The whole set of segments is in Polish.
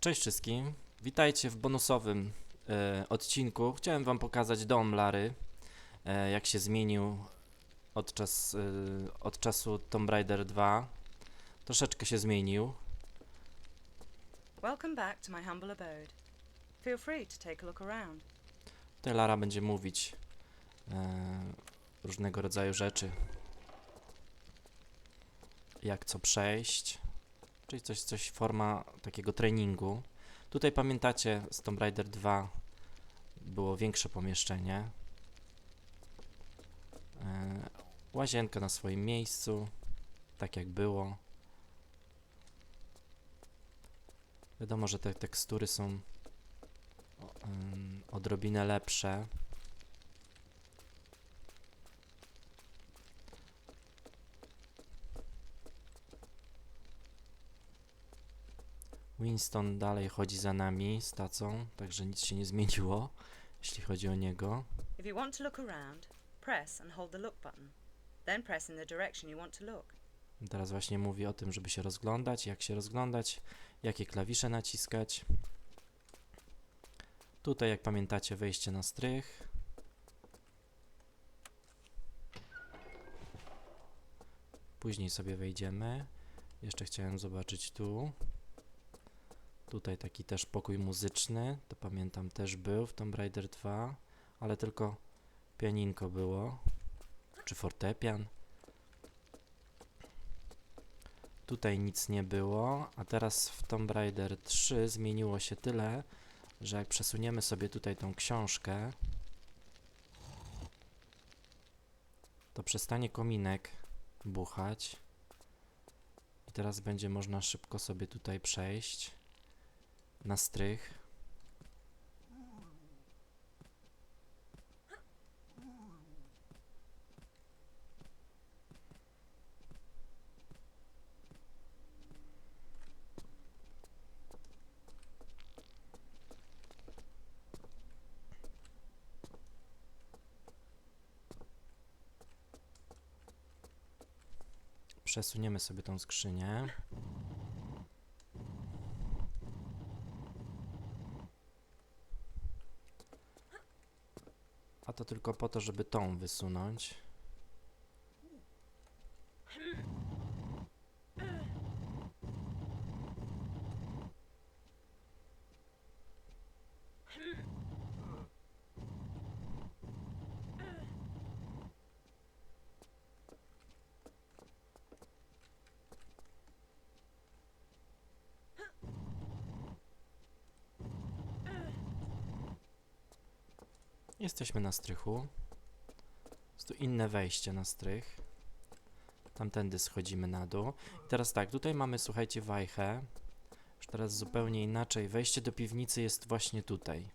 Cześć wszystkim, witajcie w bonusowym e, odcinku. Chciałem wam pokazać dom Lary, e, jak się zmienił od, czas, e, od czasu Tomb Raider 2. Troszeczkę się zmienił. Welcome back to my humble abode. Feel free to take a look around. Tutaj Lara będzie mówić e, różnego rodzaju rzeczy. Jak co przejść. Czyli coś, coś forma takiego treningu. Tutaj pamiętacie z Tomb Raider 2 było większe pomieszczenie. E, łazienka na swoim miejscu. Tak jak było. Wiadomo, że te tekstury są odrobinę lepsze. Winston dalej chodzi za nami z tacą, także nic się nie zmieniło, jeśli chodzi o niego. If you want to look around, press and hold the look button. Then press in the direction you want to look. Teraz właśnie mówi o tym, żeby się rozglądać, jak się rozglądać, jakie klawisze naciskać. Tutaj, jak pamiętacie, wejście na strych. Później sobie wejdziemy. Jeszcze chciałem zobaczyć tu. Tutaj taki też pokój muzyczny. To pamiętam też był w Tomb Raider 2, ale tylko pianinko było. Czy fortepian. Tutaj nic nie było, a teraz w Tomb Raider 3 zmieniło się tyle, że jak przesuniemy sobie tutaj tą książkę, to przestanie kominek buchać. I teraz będzie można szybko sobie tutaj przejść na strych. Przesuniemy sobie tą skrzynię. Tylko po to, żeby tą wysunąć. Jesteśmy na strychu. Jest tu inne wejście na strych. Tamtędy schodzimy na dół. I teraz tak, tutaj mamy, słuchajcie, wajchę. Już teraz zupełnie inaczej. Wejście do piwnicy jest właśnie tutaj.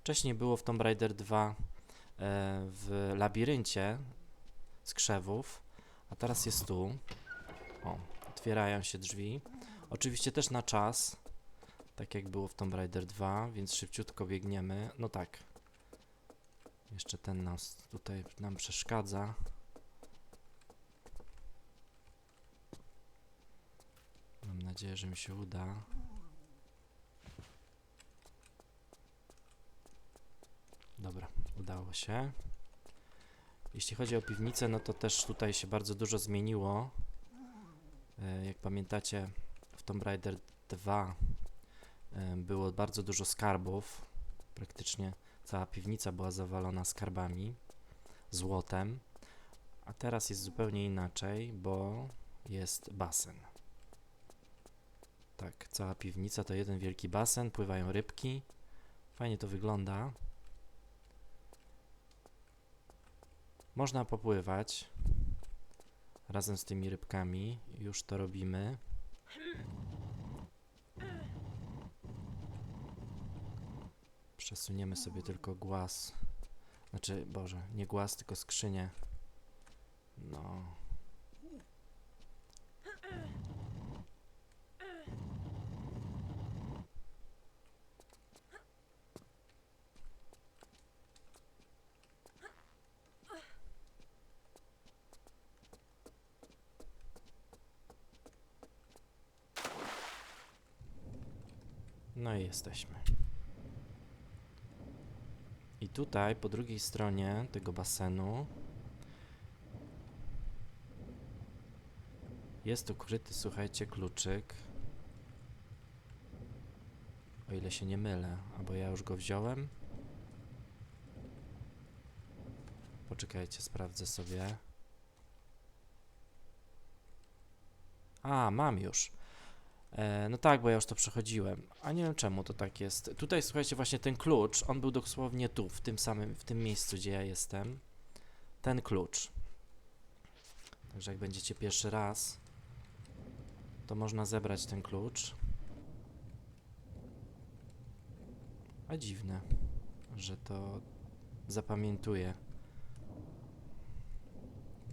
Wcześniej było w Tomb Raider 2 e, w labiryncie z krzewów, a teraz jest tu. O, otwierają się drzwi. Oczywiście też na czas, tak jak było w Tomb Raider 2, więc szybciutko biegniemy. No tak, jeszcze ten nas tutaj nam przeszkadza. Mam nadzieję, że mi się uda. Dobra, udało się. Jeśli chodzi o piwnicę, no to też tutaj się bardzo dużo zmieniło. E, Jak pamiętacie, w Tomb Raider 2 e, było bardzo dużo skarbów. Praktycznie Cała piwnica była zawalona skarbami, złotem, a teraz jest zupełnie inaczej, bo jest basen. Tak, cała piwnica to jeden wielki basen, pływają rybki. Fajnie to wygląda. Można popływać razem z tymi rybkami. Już to robimy. Przesuniemy sobie tylko głaz. Znaczy, Boże, nie głaz, tylko skrzynię. No. No i jesteśmy. Tutaj po drugiej stronie tego basenu jest ukryty, słuchajcie, kluczyk. O ile się nie mylę, albo ja już go wziąłem. Poczekajcie, sprawdzę sobie. A, mam już. E, no tak, bo ja już to przechodziłem. A nie wiem czemu to tak jest. Tutaj słuchajcie, właśnie ten klucz, on był dosłownie tu, w tym samym, w tym miejscu, gdzie ja jestem. Ten klucz. Także jak będziecie pierwszy raz, to można zebrać ten klucz. A dziwne, że to zapamiętuje.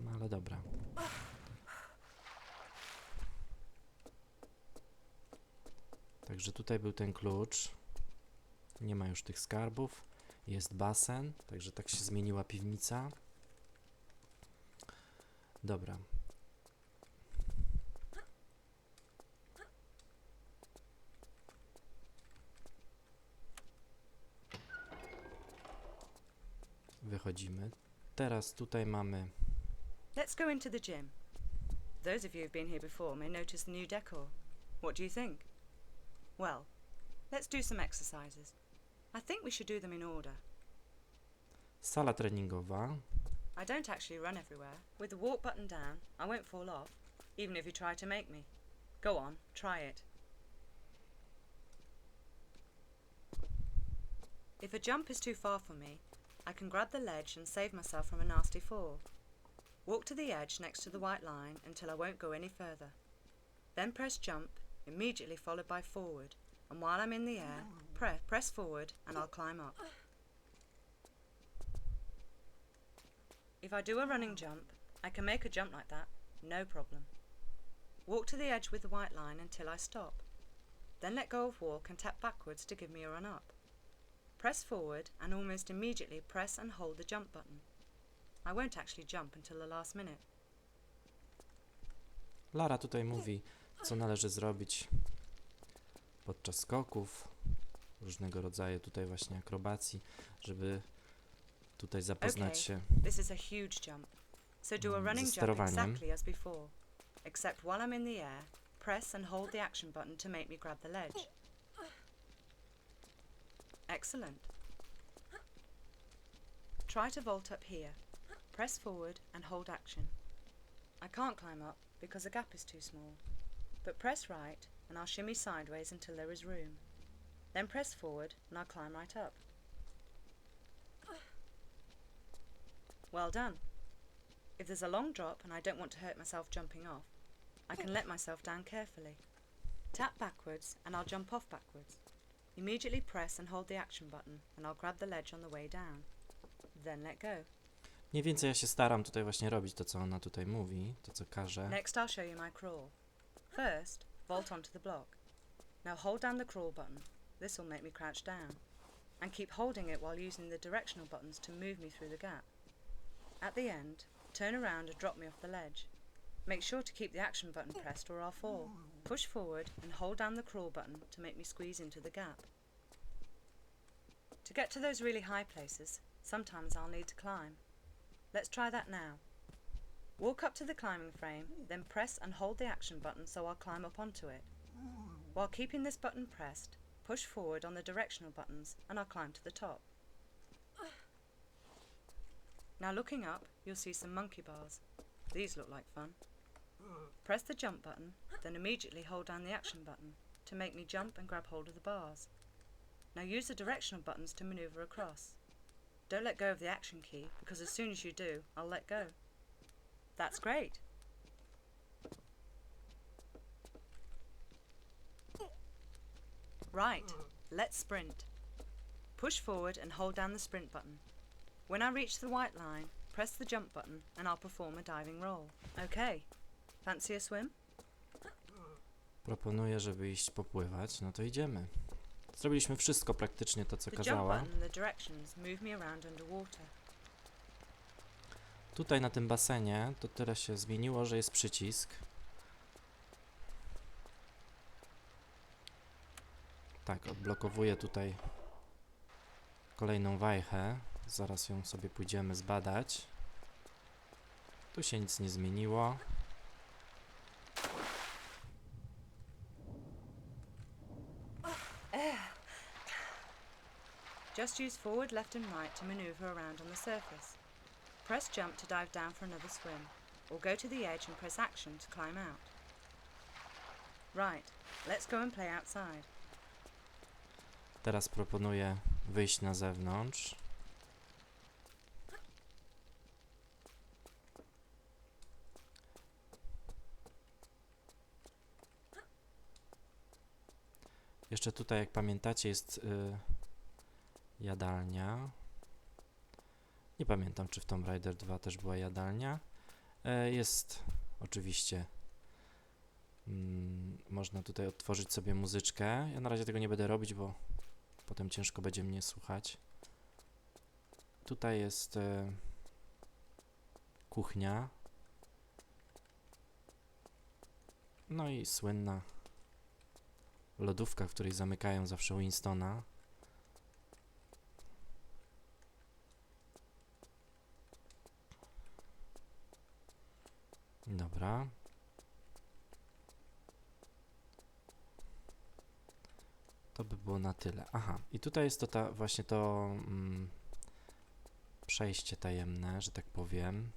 No ale dobra. Także tutaj był ten klucz. Nie ma już tych skarbów. Jest basen, także tak się zmieniła piwnica. Dobra. Wychodzimy. Teraz tutaj mamy Let's go into the gym. Those of you who've been here before may notice the new decor. What do you think? Well, let's do some exercises. I think we should do them in order. sala treningowa. I don't actually run everywhere. With the walk button down, I won't fall off, even if you try to make me. Go on, try it. If a jump is too far for me, I can grab the ledge and save myself from a nasty fall. Walk to the edge next to the white line until I won't go any further. Then press jump, immediately followed by forward, and while I'm in the air, pre- press forward and I'll climb up. If I do a running jump, I can make a jump like that, no problem. Walk to the edge with the white line until I stop. Then let go of walk and tap backwards to give me a run up. Press forward and almost immediately press and hold the jump button. I won't actually jump until the last minute. Lara tutaj mówi, co należy zrobić podczas skoków, różnego rodzaju tutaj właśnie akrobacji, żeby tutaj zapoznać się. This is a huge jump, so do a Mm, running jump sterowaniem. exactly as before. Except while I'm in the air, press and hold the action button to make me grab the ledge. Excellent. Try to vault up here. Press forward and hold action. I can't climb up because the gap is too small. But press right and I'll shimmy sideways until there is room. Then press forward and I'll climb right up. Well done. If there's a long drop and I don't want to hurt myself jumping off, I can let myself down carefully. Tap backwards and I'll jump off backwards. Immediately press and hold the action button and I'll grab the ledge on the way down. Then let go. Mniej więcej ja się staram tutaj właśnie robić to, co ona tutaj mówi, to, co każe. Next, I'll show you my crawl. First, vault onto the block. Now hold down the crawl button. This will make me crouch down. And keep holding it while using the directional buttons to move me through the gap. At the end, turn around and drop me off the ledge. Make sure to keep the action button pressed or I'll fall. Push forward and hold down the crawl button to make me squeeze into the gap. To get to those really high places, sometimes I'll need to climb. Let's try that now. Walk up to the climbing frame, then press and hold the action button so I'll climb up onto it. While keeping this button pressed, push forward on the directional buttons and I'll climb to the top. Now looking up, you'll see some monkey bars. These look like fun. Press the jump button, then immediately hold down the action button to make me jump and grab hold of the bars. Now use the directional buttons to maneuver across. Don't let go of the action key because as soon as you do, I'll let go. That's great. Right, let's sprint. Push forward and hold down the sprint button. When I reach the white line, press the jump button and I'll perform a diving roll. Okay, fancy a swim? Proponuję, żeby iść popływać, no to idziemy. Zrobiliśmy wszystko praktycznie to, co The jump kazała. button and the directions move me around underwater. Tutaj na tym basenie to tyle się zmieniło, że jest przycisk. Tak, odblokowuję tutaj kolejną wajchę. Zaraz ją sobie pójdziemy zbadać. Tu się nic nie zmieniło. Just use forward, left, and right to maneuver around on the surface. Press jump to dive down for another swim, or go to the edge and press action to climb out. Right, let's go and play outside. Teraz proponuję wyjść na zewnątrz. Jeszcze tutaj, jak pamiętacie, jest y, jadalnia. Nie pamiętam, czy w Tomb Raider 2 też była jadalnia. E, jest oczywiście. Mm, można tutaj odtworzyć sobie muzyczkę. Ja na razie tego nie będę robić, bo potem ciężko będzie mnie słuchać. Tutaj jest e, kuchnia. No i słynna lodówka, w której zamykają zawsze Winstona. Dobra. To by było na tyle. Aha, i tutaj jest to ta, właśnie to mm, przejście tajemne, że tak powiem,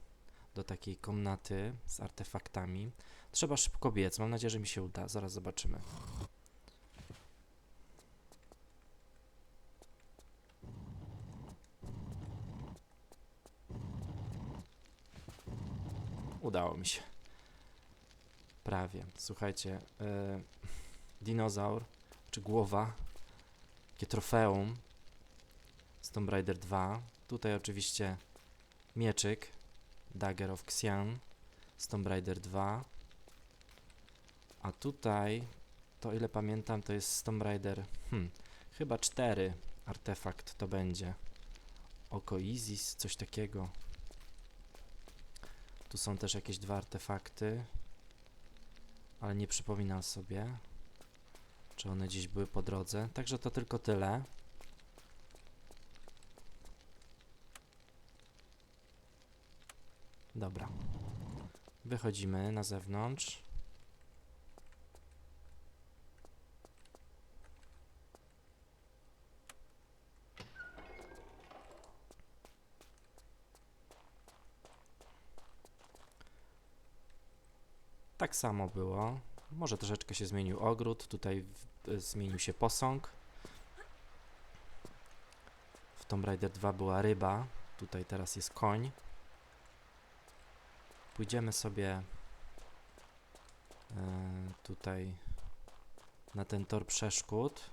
do takiej komnaty z artefaktami. Trzeba szybko biec. Mam nadzieję, że mi się uda. Zaraz zobaczymy. Udało mi się. Prawie. Słuchajcie, e, dinozaur, czy głowa, takie trofeum z Tomb Raider 2. Tutaj oczywiście mieczyk, Dagger of Xian z Tomb Raider 2. A tutaj, to ile pamiętam, to jest Tomb Raider, hmm, chyba 4 artefakt to będzie. Oko Isis, coś takiego. Tu są też jakieś dwa artefakty, ale nie przypominam sobie, czy one gdzieś były po drodze. Także to tylko tyle. Dobra. Wychodzimy na zewnątrz. Tak samo było. Może troszeczkę się zmienił ogród. Tutaj y, zmienił się posąg. W Tomb Raider 2 była ryba. Tutaj teraz jest koń. Pójdziemy sobie e, tutaj na ten tor przeszkód.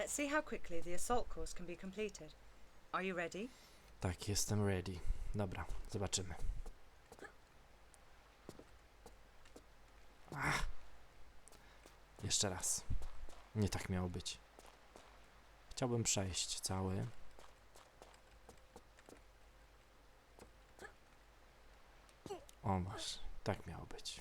Let's see how quickly the assault course can be completed. Are you ready? Tak, jestem ready. Dobra, zobaczymy. Ach. Jeszcze raz. Nie tak miało być. Chciałbym przejść cały. O masz, tak miało być.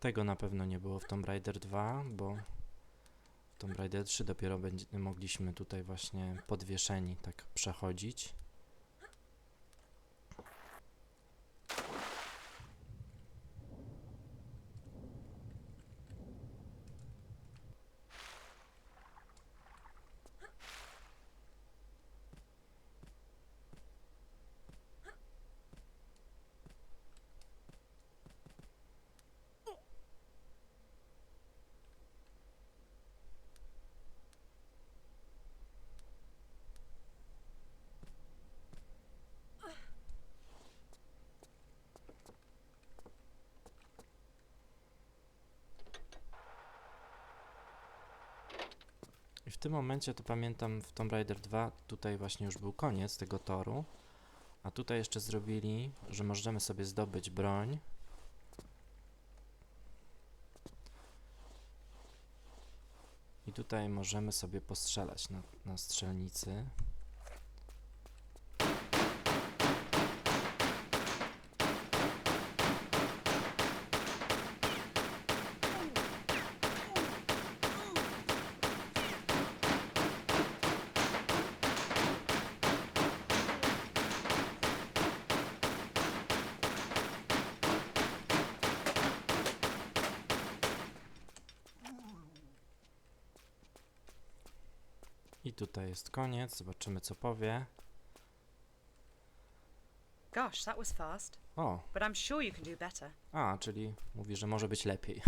Tego na pewno nie było w Tomb Raider 2, bo w Tomb Raider 3 dopiero mogliśmy tutaj właśnie podwieszeni tak przechodzić. W tym momencie to pamiętam w Tomb Raider 2 tutaj właśnie już był koniec tego toru. A tutaj jeszcze zrobili, że możemy sobie zdobyć broń. I tutaj możemy sobie postrzelać na, na strzelnicy. I tutaj jest koniec. Zobaczymy co powie. Gosh, that was fast. O, But I'm sure you can do better. A, czyli mówi, że może być lepiej.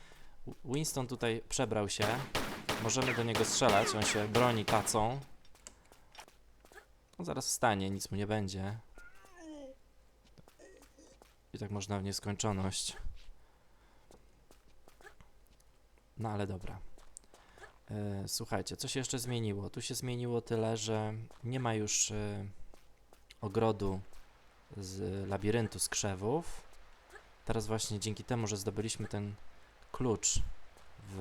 Winston tutaj przebrał się. Możemy do niego strzelać, on się broni tacą. On zaraz wstanie, nic mu nie będzie. I tak można w nieskończoność. No ale dobra. E, słuchajcie, co się jeszcze zmieniło? Tu się zmieniło tyle, że nie ma już e, ogrodu z labiryntu z krzewów. Teraz właśnie dzięki temu, że zdobyliśmy ten klucz w,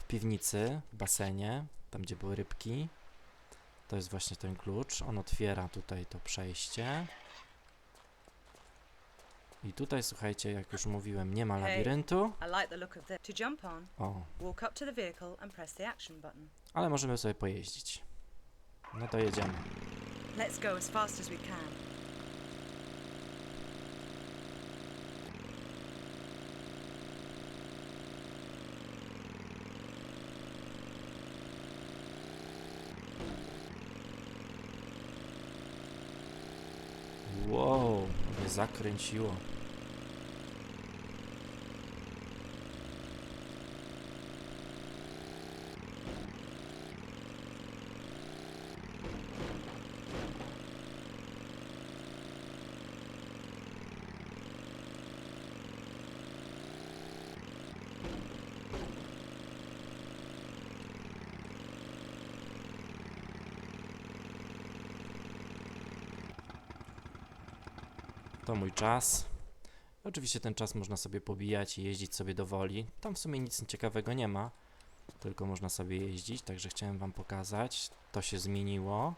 w piwnicy, w basenie, tam gdzie były rybki, to jest właśnie ten klucz. On otwiera tutaj to przejście. I tutaj, słuchajcie, jak już mówiłem, nie ma labiryntu. O, ale możemy sobie pojeździć. No to jedziemy. Let's go as fast as we can. Wow, mnie zakręciło. To mój czas. Oczywiście ten czas można sobie pobijać i jeździć sobie do woli. Tam w sumie nic ciekawego nie ma, tylko można sobie jeździć, także chciałem wam pokazać. To się zmieniło.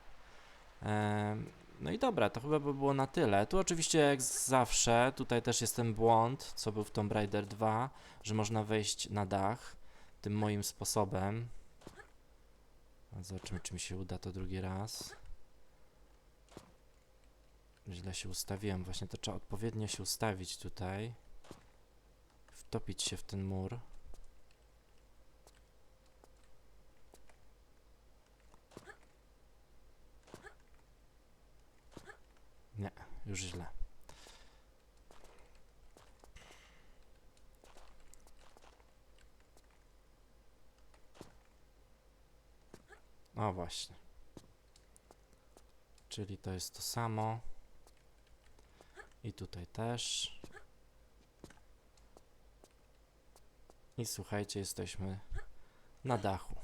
No i dobra, to chyba by było na tyle. Tu oczywiście jak zawsze, tutaj też jest ten błąd, co był w Tomb Raider 2, że można wejść na dach tym moim sposobem. Zobaczymy, czy mi się uda to drugi raz. Źle się ustawiłem, właśnie to trzeba odpowiednio się ustawić tutaj. Wtopić się w ten mur. Nie, już źle. O właśnie. Czyli to jest to samo. I tutaj też. I słuchajcie, jesteśmy na dachu.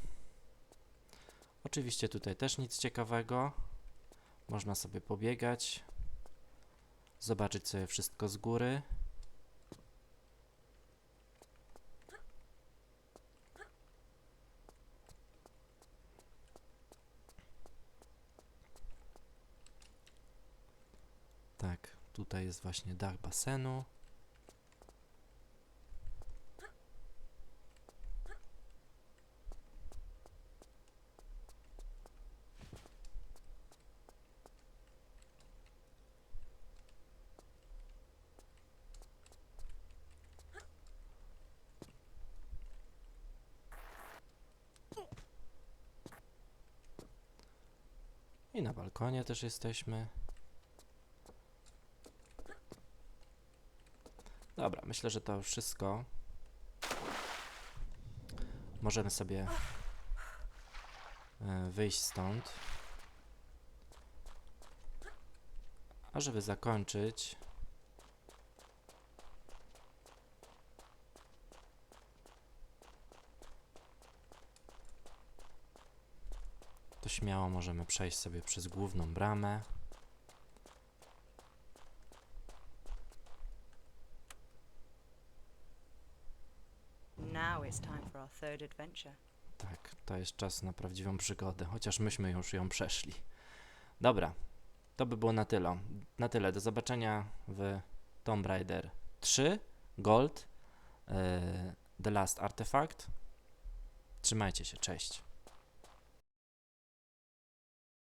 Oczywiście tutaj też nic ciekawego. Można sobie pobiegać, zobaczyć sobie wszystko z góry. Tak, tutaj jest właśnie dach basenu. I na balkonie też jesteśmy. Dobra, myślę, że to wszystko. Możemy sobie e, wyjść stąd. A żeby zakończyć, to śmiało możemy przejść sobie przez główną bramę. Adventure. Tak, to jest czas na prawdziwą przygodę, chociaż myśmy już ją przeszli. Dobra, to by było na tyle. Na tyle. Do zobaczenia w Tomb Raider 3 Gold, e, The Last Artifact. Trzymajcie się, cześć.